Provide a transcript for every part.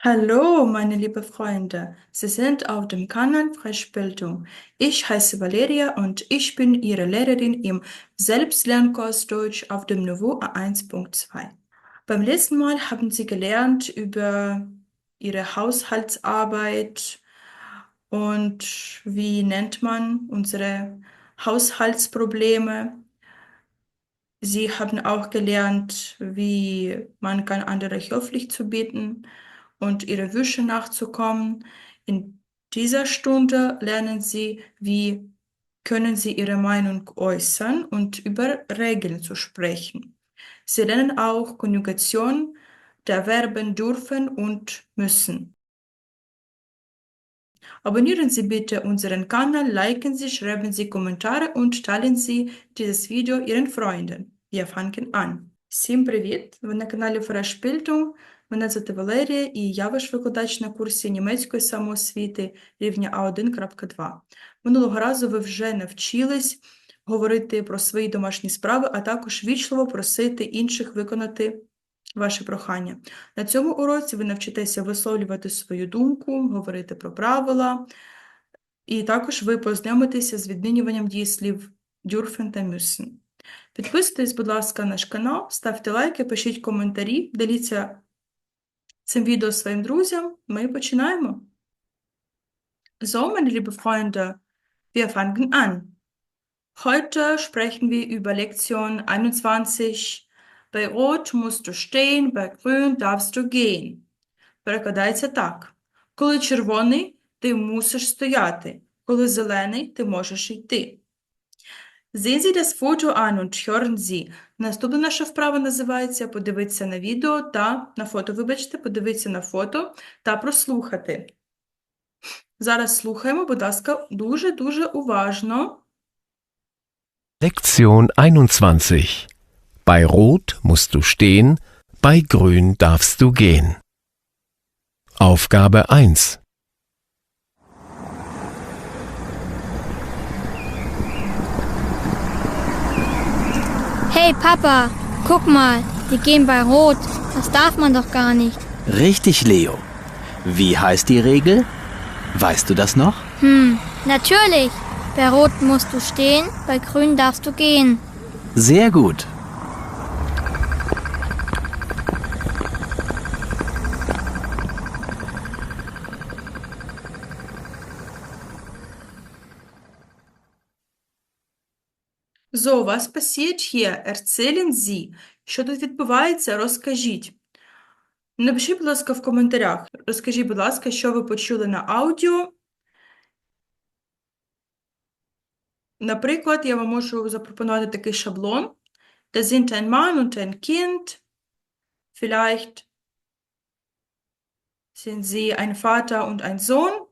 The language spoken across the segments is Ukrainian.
Hallo, meine liebe Freunde. Sie sind auf dem Kanal Freshbildung. Ich heiße Valeria und ich bin Ihre Lehrerin im Selbstlernkurs Deutsch auf dem Niveau A1.2. Beim letzten Mal haben Sie gelernt über Ihre Haushaltsarbeit und wie nennt man unsere Haushaltsprobleme. Sie haben auch gelernt, wie man kann andere höflich zu bitten und ihre Wünsche nachzukommen. In dieser Stunde lernen Sie, wie können Sie Ihre Meinung äußern und über Regeln zu sprechen. Sie lernen auch Konjugation der Verben dürfen und müssen. Abonnieren Sie bitte unseren Kanal, liken Sie, schreiben Sie Kommentare und teilen Sie dieses Video Ihren Freunden. Wir fangen an. Всім привіт! Ви на каналі Фрешбildung. Мене звати Валерія і я ваш викладач на курсі німецької самоосвіти рівня А1.2. Минулого разу ви вже навчились говорити про свої домашні справи, а також вічливо просити інших виконати ваше прохання. На цьому уроці ви навчитеся висловлювати свою думку, говорити про правила, і також ви познайомитеся з відмінюванням дієслів dürfen та müssen. Підписуйтесь, будь ласка, на наш канал, ставте лайки, пишіть коментарі, діліться цим відео своїм друзям. Ми починаємо. So, meine liebe Freunde, wir fangen an. Heute sprechen wir über Lektion 21. Bei Rot musst du stehen, bei Grün darfst du gehen. Перекладається так. Коли червоний, ти мусиш стояти. Коли зелений, ти можеш йти. Sehen Sie das Foto an und hören Sie. Наступна наша вправа називається подивитися на відео та на фото, вибачте, подивитися на фото та прослухати. Зараз слухаємо, будь ласка, дуже-дуже уважно. Lektion 21. Bei Rot musst du stehen, bei Grün darfst du gehen. Aufgabe 1. Hey Papa, guck mal, wir gehen bei Rot. Das darf man doch gar nicht. Richtig, Leo. Wie heißt die Regel? Weißt du das noch? Hm, natürlich. Bei Rot musst du stehen, bei Grün darfst du gehen. Sehr gut. So, was passiert hier? Erzählen Sie. Що тут відбувається? Розкажіть. Напишіть, будь ласка, в коментарях. Розкажіть, будь ласка, що ви почули на аудіо. Наприклад, я вам можу запропонувати такий шаблон. Da sind ein Mann und ein Kind. Vielleicht sind sie ein Vater und ein Sohn.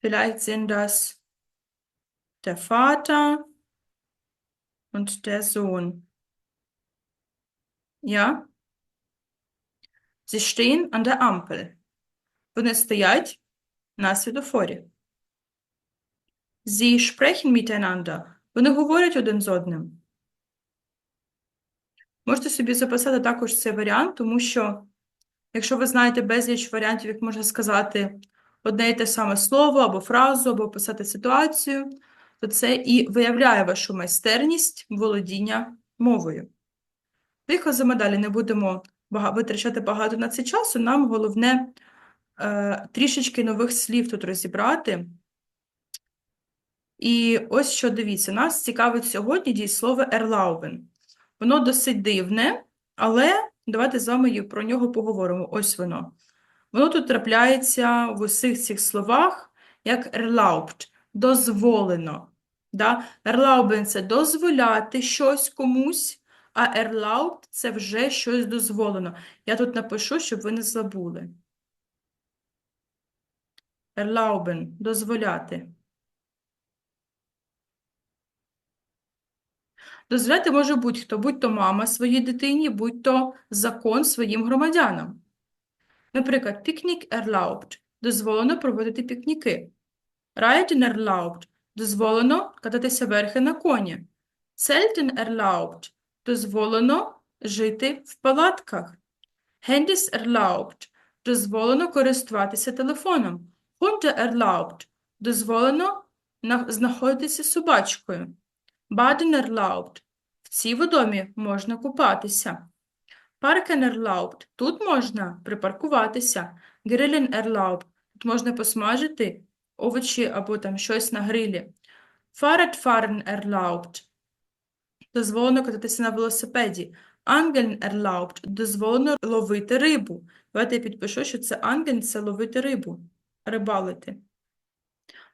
Vielleicht sind das der Vater und der Sohn. Ja? Sie stehen an der Ampel. Вони стоять на світофорі. Sie sprechen miteinander. Вони говорять один з одним. Можете собі записати також цей варіант, тому що, якщо ви знаєте безліч варіантів, як можна сказати одне і те саме слово або фразу, або описати ситуацію, то це і виявляє вашу майстерність володіння мовою. Виходимо далі, не будемо витрачати багато на це часу. Нам головне е, трішечки нових слів тут розібрати. І ось що дивіться, нас цікавить сьогодні дієслово erlauben. Воно досить дивне, але давайте з вами про нього поговоримо. Ось воно. Воно тут трапляється в усіх цих словах як erlaubt, дозволено. Да? Erlauben – це дозволяти щось комусь, а erlaubt – це вже щось дозволено. Я тут напишу, щоб ви не забули. Erlauben – дозволяти. Дозволяти може будь-хто, будь-то мама своїй дитині, будь-то закон своїм громадянам. Наприклад, пікнік erlaubt – дозволено проводити пікніки. Reiten erlaubt – дозволено кататися верхи на коні. Zelten erlaubt – дозволено жити в палатках. Handys erlaubt – дозволено користуватися телефоном. Hunde erlaubt – дозволено знаходитися собачкою. Baden erlaubt – в цій водомі можна купатися. Parken erlaubt – тут можна припаркуватися. Grillen erlaubt – тут можна посмажити овочі або там щось на грилі. Fahrradfahren erlaubt – дозволено кататися на велосипеді. Angeln erlaubt – дозволено ловити рибу. Давайте я підпишу, що це angeln – це ловити рибу, рибалити.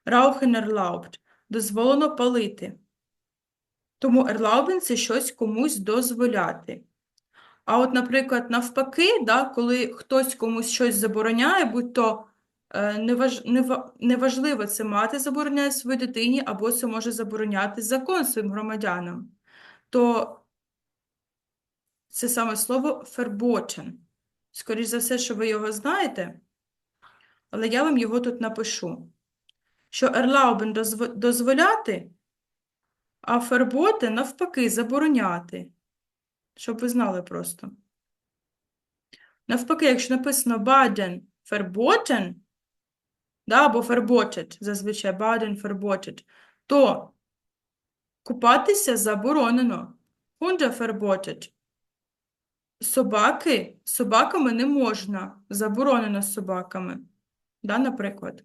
Rauchen erlaubt – дозволено палити. Тому erlauben – це щось комусь дозволяти. А от, наприклад, навпаки, да, коли хтось комусь щось забороняє, будь то неваж, нева- неважливо це мати забороняє своїй дитині, або це може забороняти закон своїм громадянам, то це саме слово verboten. Скоріше за все, що ви його знаєте, але я вам його тут напишу. Що дозво- дозволяти, а verboten навпаки забороняти. Щоб ви знали просто. Навпаки, якщо написано baden verboten, да, або verboten, зазвичай baden verboten, то купатися заборонено. Hunde verboten. Собаки, собаками не можна, заборонено з собаками. Да, наприклад.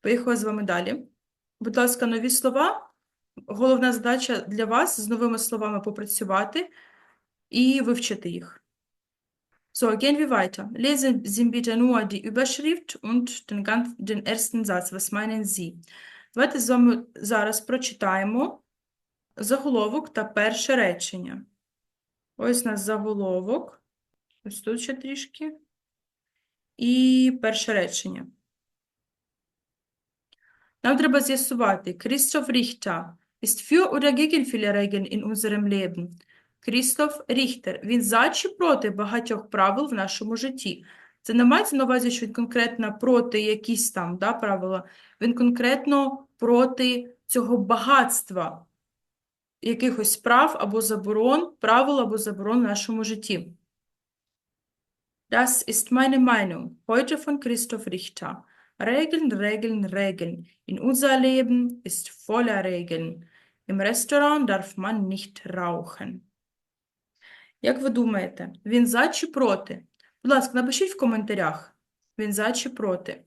Поїхали з вами далі. Будь ласка, нові слова. Головна задача для вас з новими словами попрацювати і вивчити їх. So, gehen wir weiter. Lesen Sie bitte nur die Überschrift und den, ganz, den ersten Satz. Was meinen Sie? Давайте зараз прочитаємо заголовок та перше речення. Ось у нас заголовок. Ось тут ще трішки. І перше речення. Нам треба з'ясувати, Christoph Richter ist für oder gegen viele Regeln in unserem Leben? Крістоф Ріхтер, він за чи проти багатьох правил в нашому житті? Це не мається на увазі, що він конкретно проти якісь там да, правила, він конкретно проти цього багатства якихось прав або заборон, правил або заборон в нашому житті. Das ist meine Meinung. Heute von Christoph Richter. Regeln, Regeln, Regeln. In unser Leben ist voller Regeln. Im Restaurant darf man nicht rauchen. Як ви думаєте, він за чи проти? Будь ласка, напишіть в коментарях, він за чи проти.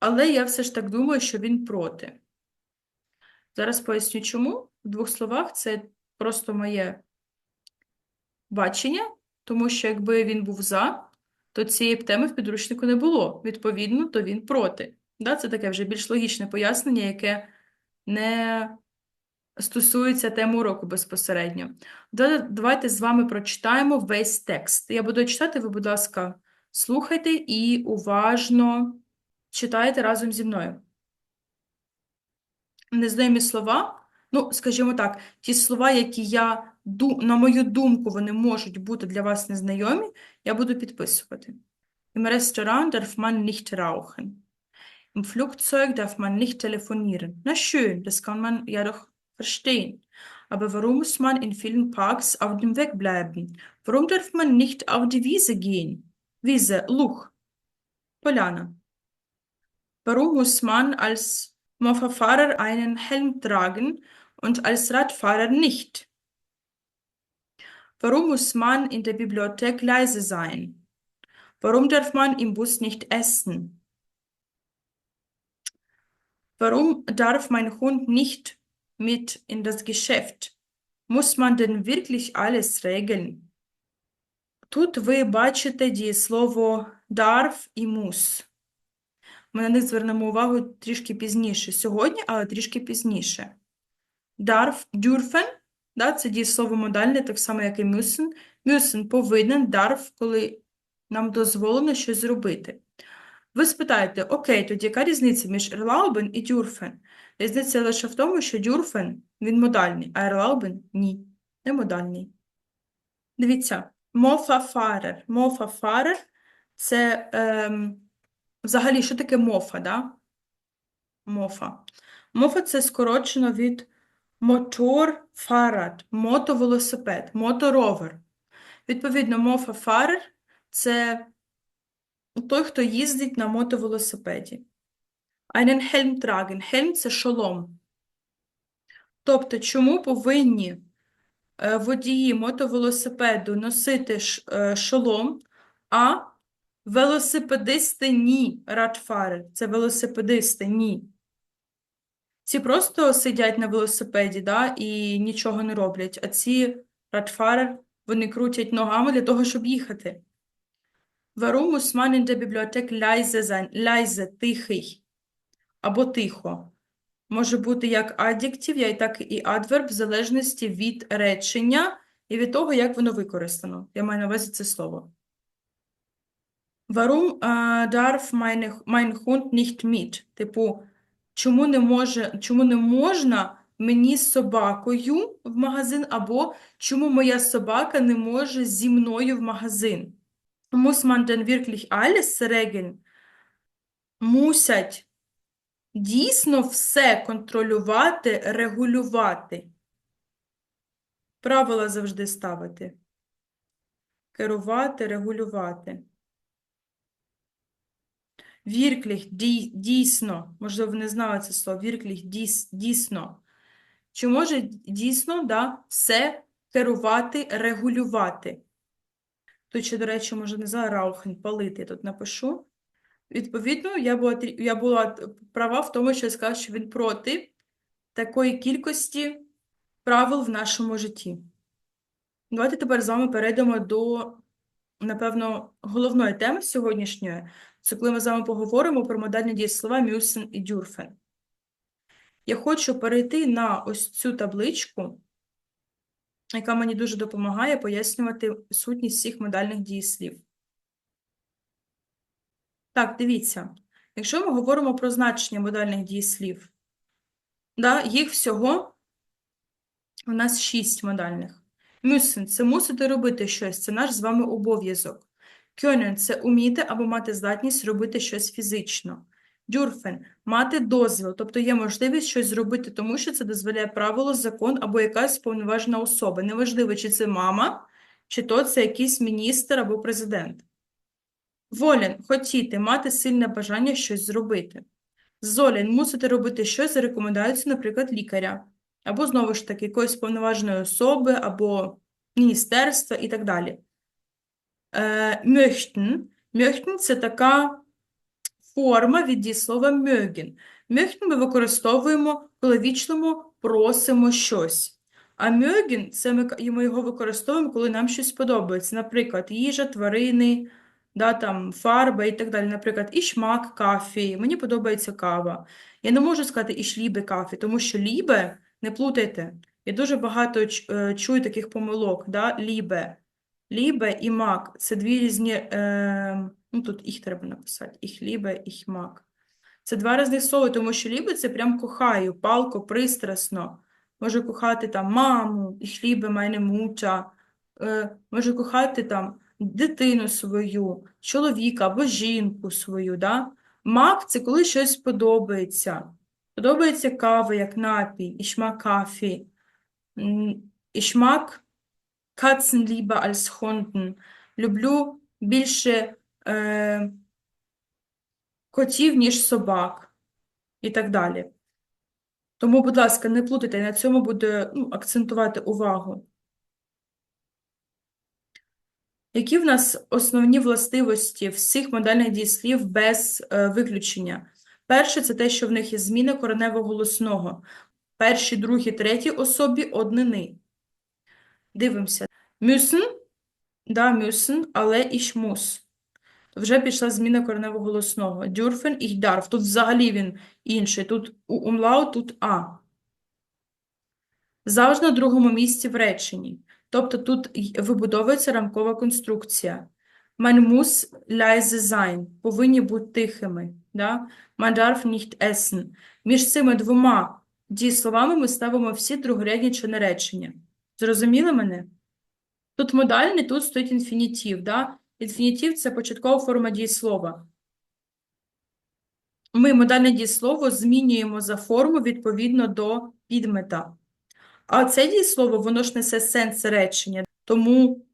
Але я все ж так думаю, що він проти. Зараз поясню чому. В двох словах це просто моє бачення, тому що якби він був за, то цієї б теми в підручнику не було. Відповідно, то він проти. Це таке вже більш логічне пояснення, яке не стосується теми уроку безпосередньо. Давайте з вами прочитаємо весь текст. Я буду читати, ви, будь ласка, слухайте і уважно читайте разом зі мною. Незнайомі слова, ну, скажімо так, ті слова, які я, на мою думку, вони можуть бути для вас незнайомі, я буду підписувати. Im Restaurant darf man nicht rauchen. Im Flugzeug darf man nicht telefonieren. Na schön, das kann man ja doch verstehen. Aber warum muss man in vielen Parks auf dem Weg bleiben? Warum darf man nicht auf die Wiese gehen? Wiese, Luch, Polana. Warum muss man als Mofa-Fahrer einen Helm tragen und als Radfahrer nicht? Warum muss man in der Bibliothek leise sein? Warum darf man im Bus nicht essen? Warum darf mein Hund nicht mit in das Geschäft? Muss man denn wirklich alles regeln? Тут ви бачите дієслово darf і muss. Ми на них звернемо увагу трішки пізніше. Сьогодні, але трішки пізніше. Darf, dürfen, да, це дієслово модальне, так само, як і müssen. Müssen повинен, darf, коли нам дозволено щось зробити. Ви спитаєте, окей, тоді яка різниця між erlauben і dürfen? Різниця лише в тому, що dürfen, він модальний, а erlauben – ні, не модальний. Дивіться, Mofa-Fahrer. Mofa-Fahrer – це ем, взагалі, що таке мофа, да? Мофа. Мофа – це скорочено від мотор-фарад, мотовелосипед, моторовер. Відповідно, мофафарер – це той, хто їздить на мотовелосипеді. Einen Helm tragen. Helm – це шолом. Тобто, чому повинні е, водії мотовелосипеду носити е, шолом, а велосипедисти ні, радфарер. Це велосипедисти ні. Ці просто сидять на велосипеді, да, і нічого не роблять, а ці радфарер, вони крутять ногами для того, щоб їхати. Warum muss man in der Bibliothek leise sein? Leise – тихий або тихо. Може бути як я- так і adverb, в залежності від речення і від того, як воно використано. Я маю на увазі це слово. Warum äh, darf meine, mein Hund nicht mit? Типу, чому не може, чому не можна мені з собакою в магазин, або чому моя собака не може зі мною в магазин? Muss man denn wirklich alles regeln? Мусять дійсно все контролювати, регулювати. Правила завжди ставити. Керувати, регулювати. Дій- дійсно, можливо, не знали це слово, дійс- дійсно. Чи може дійсно, да, все керувати, регулювати? Тут ще, до речі, може, не знаю, раухен, палити, я тут напишу. Відповідно, я була, я була права в тому, що я сказала, що він проти такої кількості правил в нашому житті. Давайте тепер з вами перейдемо до, напевно, головної теми сьогоднішньої. Це коли ми з вами поговоримо про модальні дієслова müssen і dürfen. Я хочу перейти на ось цю табличку, яка мені дуже допомагає пояснювати сутність всіх модальних дієслів. Так, дивіться. Якщо ми говоримо про значення модальних дієслів, да, їх всього у нас шість модальних. Müssen – це мусити робити щось, це наш з вами обов'язок. Können – це уміти або мати здатність робити щось фізично. Dürfen – мати дозвіл, тобто є можливість щось зробити, тому що це дозволяє правило, закон або якась повноважена особа. Неважливо, чи це мама, чи то це якийсь міністр або президент. Волен – хотіти, мати сильне бажання щось зробити. Золен – мусити робити щось за рекомендацією, наприклад, лікаря. Або, знову ж таки, якоїсь повноваженої особи, або міністерства і так далі. Е, möchten. Möchten – це така форма від дієслова mögen. Möchten ми використовуємо, коли вічливо просимо щось. А mögen – це ми його використовуємо, коли нам щось подобається. Наприклад, їжа, тварини, да, там, фарба і так далі. Наприклад, ich mag кафе, мені подобається кава. Я не можу сказати liebe кафе, тому що лібе, не плутайте. Я дуже багато е, чую таких помилок, да, лібе. Лібе і мак – це дві різні, е, ну тут їх треба написати, їх лібе, їх мак. Це два різних слова, тому що лібе – це прям кохаю, палко, пристрасно. Можу кохати там маму, їх лібе meine Mutter, е, можу кохати там дитину свою, чоловіка або жінку свою, да? Мак – це коли щось подобається. Подобається кава, як напій, ішмак кафі. Ішмак Katzen lieber als Hunden. Люблю більше е, котів, ніж собак. І так далі. Тому, будь ласка, не плутайте, на цьому буде ну, акцентувати увагу. Які в нас основні властивості всіх модальних дієслів без е, виключення? Перше – це те, що в них є зміна кореневого голосного. Першій, другій, третій особі однини. Дивимося. Müssen, да, müssen, але muss. Вже пішла зміна кореневого голосного. Dürfen, ich darf. Тут взагалі він інший. Тут у умлаут, тут а. Завжди на другому місці в реченні. Тобто тут вибудовується рамкова конструкція. Man muss leise sein. Повинні бути тихими. Да? Man darf nicht essen. Між цими двома дієсловами ми ставимо всі другорядні члени речення. Зрозуміли мене? Тут модальний, тут стоїть інфінітив. Да? Інфінітив – це початкова форма дієслова. Ми модальне дієслово змінюємо за форму відповідно до підмета. А це дієслово, воно ж несе сенс речення. Тому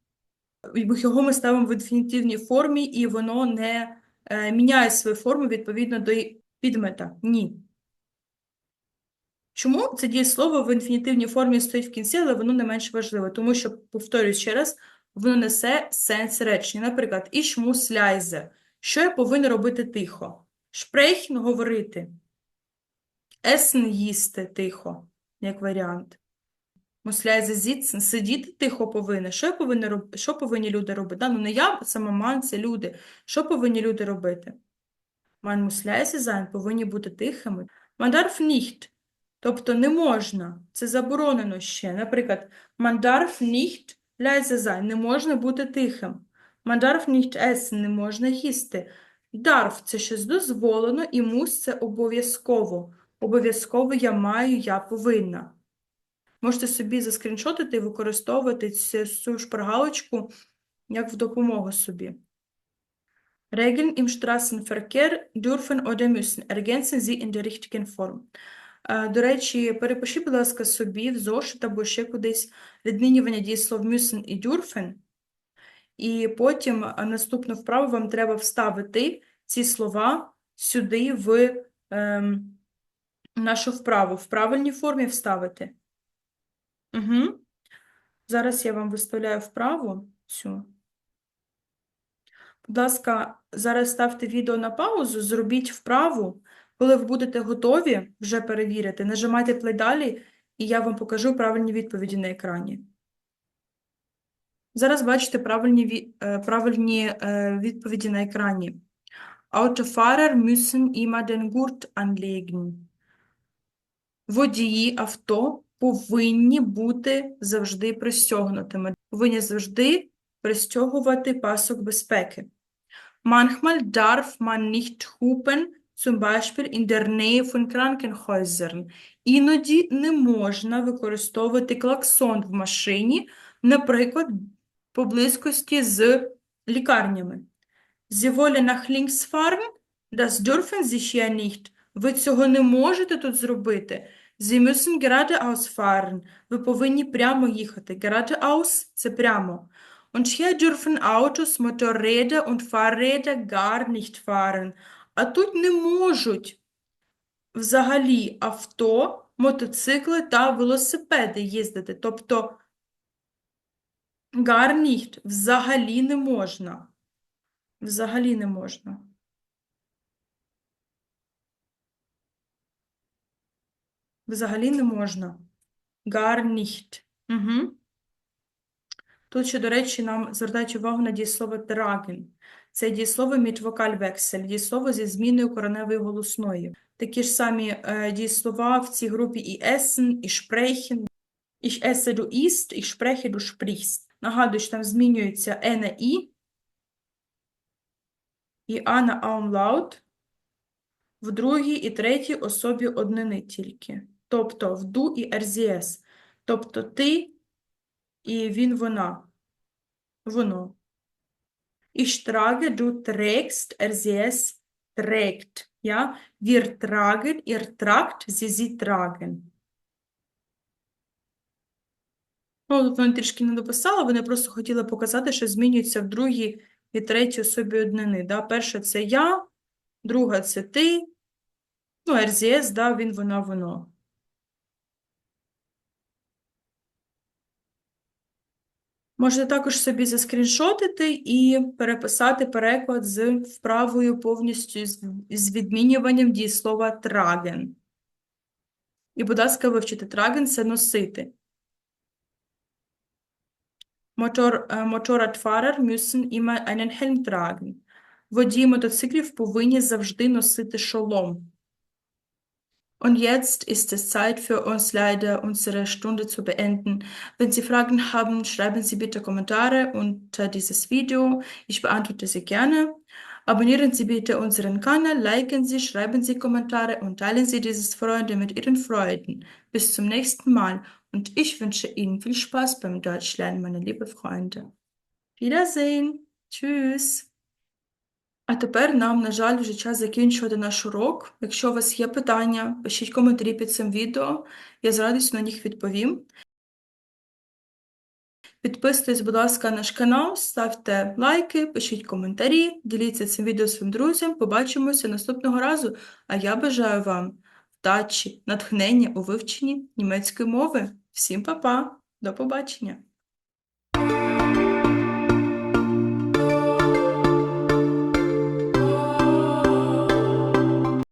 його ми ставимо в інфінітивній формі, і воно не е, міняє свою форму відповідно до підмета. Ні. Чому це дієслово в інфінітивній формі стоїть в кінці, але воно не менш важливе? Тому що, повторюю ще раз, воно несе сенс речення. Наприклад, «Ich muss leise». Що я повинен робити тихо? Sprechen – говорити. Essen – їсти тихо, як варіант. Muss leise – сидіти тихо повинен. Що я повинен роб... Що повинні люди робити? Да, ну не я, сама ман, це люди. Що повинні люди робити? Muss leise sein, повинні бути тихими. Darf nicht, тобто не можна, це заборонено ще. Наприклад, darf nicht leise sein, не можна бути тихим. Darf nicht essen, не можна їсти. Darf – це щось дозволено, і muss – це обов'язково. Обов'язково я маю, я повинна. Можете собі заскріншотити і використовувати цю, шпаргалочку як в допомогу собі. Regeln im Straßenverkehr dürfen oder müssen. Ergänzen Sie in der richtigen Form. Е, До речі, перепишіть, будь ласка, собі в зошит або ще кудись відмінювання дієслов müssen і dürfen. І потім е, наступну вправу вам треба вставити ці слова сюди в ем, нашу вправу. В правильній формі вставити. Угу. Зараз я вам виставляю вправу цю. Будь ласка, зараз ставте відео на паузу, зробіть вправу. Коли ви будете готові вже перевірити, нажимайте play далі, і я вам покажу правильні відповіді на екрані. Зараз бачите правильні, е, правильні е, відповіді на екрані. Autofahrer müssen immer den Gurt anlegen. Водії авто повинні бути завжди пристягнутими. Повинні завжди пристягувати пасок безпеки. Manchmal darf man nicht hupen, zum Beispiel in der Nähe von Krankenhäusern. Іноді не можна використовувати клаксон в машині, наприклад, по близькості з лікарнями. Sie wollen nach links fahren? Das dürfen Sie hier nicht. Ви цього не можете тут зробити. Sie müssen geradeaus fahren. Ви повинні прямо їхати. Geradeaus – це прямо. Und hier dürfen Autos, Motorräder und Fahrräder gar nicht fahren. А тут не можуть взагалі авто, мотоцикли та велосипеди їздити. Тобто gar nicht – взагалі не можна. Взагалі не можна. Взагалі не можна. Gar nicht. Угу. Тут ще, до речі, нам звертають увагу на дієслово tragen. Це дієслово mit Вокальвексель, дієслово зі зміною кореневої голосної. Такі ж самі е, дієслова в цій групі і essen, і sprechen. Ich esse, du isst, ich spreche, du sprichst. Нагадую, що там змінюється е на і, і а на аумлаут в другій і третій особі однини тільки. Тобто в ду і РЗС. Тобто ти і він, вона. Воно. Ich trage, du trägst, RCS trägt. Ja? Wir tragen, ihr tragt, sie, sie tragen. Ну, вони трішки не дописали, вони просто хотіли показати, що змінюється в другій і третій особі однини. Да? Перша – це я, друга – це ти, ну, RCS, да, він, вона, воно. Можете також собі заскріншотити і переписати переклад з вправою повністю з, відмінюванням дієслова tragen. І, будь ласка, вивчити tragen – це носити. Мотор, е, Motorradfahrer müssen immer einen Helm tragen. Водії мотоциклів повинні завжди носити шолом. Und jetzt ist es Zeit für uns leider, unsere Stunde zu beenden. Wenn Sie Fragen haben, schreiben Sie bitte Kommentare unter dieses Video. Ich beantworte sie gerne. Abonnieren Sie bitte unseren Kanal, liken Sie, schreiben Sie Kommentare und teilen Sie dieses Freunde mit Ihren Freunden. Bis zum nächsten Mal und ich wünsche Ihnen viel Spaß beim Deutschlernen, meine lieben Freunde. Wiedersehen. Tschüss. А тепер нам, на жаль, вже час закінчувати наш урок. Якщо у вас є питання, пишіть коментарі під цим відео, я з радістю на них відповім. Підписуйтесь, будь ласка, на наш канал, ставте лайки, пишіть коментарі, діліться цим відео своїм друзям. Побачимося наступного разу. А я бажаю вам вдачі, натхнення у вивченні німецької мови. Всім па-па, до побачення!